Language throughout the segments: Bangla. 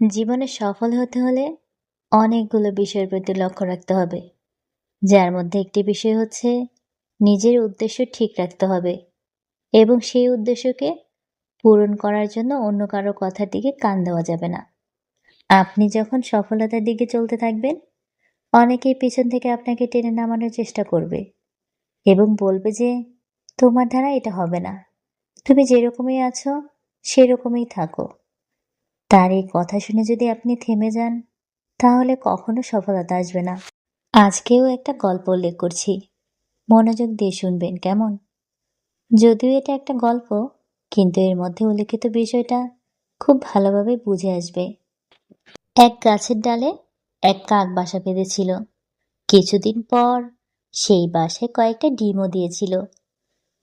জীবনে সফল হতে হলে অনেকগুলো বিষয়ের প্রতি লক্ষ্য রাখতে হবে। যার মধ্যে একটি বিষয় হচ্ছে নিজের উদ্দেশ্য ঠিক রাখতে হবে এবং সেই উদ্দেশ্যকে পূরণ করার জন্য অন্য কারও কথার দিকে কান দেওয়া যাবে না। আপনি যখন সফলতার দিকে চলতে থাকবেন, অনেকেই পিছন থেকে আপনাকে টেনে নামানোর চেষ্টা করবে এবং বলবে যে, তোমার দ্বারা এটা হবে না। তুমি যেরকমই আছো, সেরকমই থাকো। তার এই কথা শুনে যদি আপনি থেমে যান, তাহলে কখনো সফলতা আসবে না। আজকেও একটা গল্প উল্লেখ করছি। মনোযোগ দিয়ে শুনবেন, কেমন? যদিও এটা একটা গল্প, কিন্তু এর মধ্যে উল্লেখিত বিষয়টা খুব ভালোভাবে বুঝে আসবে। এক গাছের ডালে এক কাক বাসা বেঁধেছিল। কিছুদিন পর সেই বাসায় কয়েকটা ডিমও দিয়েছিল।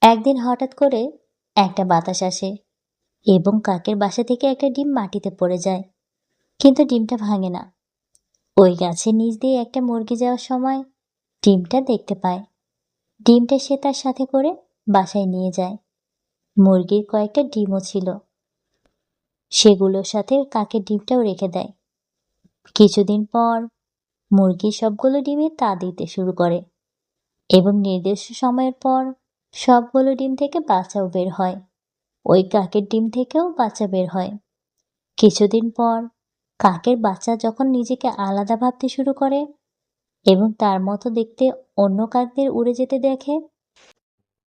একদিন হঠাৎ করে একটা বাতাস আসে। এবং কাকের বাসা থেকে একটা ডিম মাটিতে পড়ে যায়। কিন্তু ডিমটা ভাঙে না। ওই গাছের নিচ দিয়ে একটা মুরগি যাওয়ার সময় ডিমটা দেখতে পায়। ডিমটা সে তার সাথে করে বাসায় নিয়ে যায়। মুরগির কয়েকটা ডিমও ছিল। সেগুলোর সাথে কাকের ডিমটাও রেখে দেয়। কিছুদিন পর মুরগি সবগুলো ডিমে তা দিতে শুরু করে এবং নির্দিষ্ট সময়ের পর সবগুলো ডিম থেকে বাচ্চাও বের হয়। ওই কাকের ডিম থেকেও বাচ্চা বের হয়। কিছুদিন পর কাকের বাচ্চা যখন নিজেকে আলাদা ভাবতে শুরু করে এবং তার মতো দেখতে অন্য কাকদের উড়ে যেতে দেখে,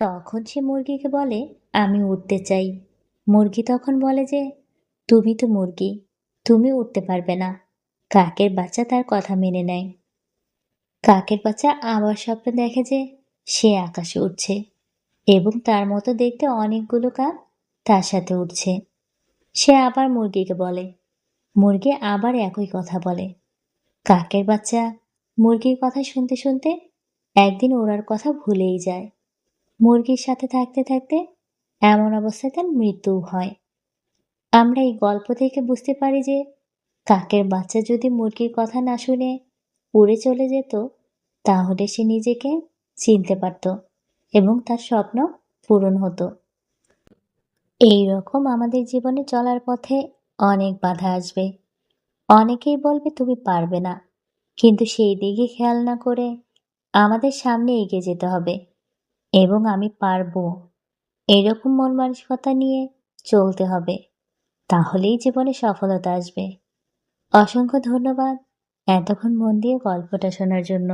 তখন সে মুরগিকে বলে, আমি উঠতে চাই। মুরগি তখন বলে যে, তুমি তো মুরগি, তুমি উঠতে পারবে না। কাকের বাচ্চা তার কথা মেনে নেয়। কাকের বাচ্চা আবার স্বপ্ন দেখে যে, সে আকাশে উঠছে এবং তার মতো দেখতে অনেকগুলো কাক তার সাথে উঠছে। সে আবার মুরগিকে বলে। মুরগি আবার একই কথা বলে। কাকের বাচ্চা মুরগির কথা শুনতে শুনতে একদিন ওড়ার কথা ভুলেই যায়। মুরগির সাথে থাকতে থাকতে এমন অবস্থায় তার মৃত্যু হয়। আমরা এই গল্প থেকে বুঝতে পারি যে কাকের বাচ্চা যদি মুরগির কথা না শুনে উড়ে চলে যেত, তাহলে সে নিজেকে চিনতে পারত এবং তার স্বপ্ন পূরণ হতো। এই রকম আমাদের জীবনে চলার পথে অনেক বাধা আসবে। অনেকেই বলবে, তুমি পারবে না। কিন্তু সেই দিকে খেয়াল না করে আমাদের সামনে এগিয়ে যেতে হবে এবং আমি পারব। এরকম মন মানসিকতা নিয়ে চলতে হবে, তাহলেই জীবনে সফলতা আসবে। অসংখ্য ধন্যবাদ এতক্ষণ মন দিয়ে গল্পটা শোনার জন্য।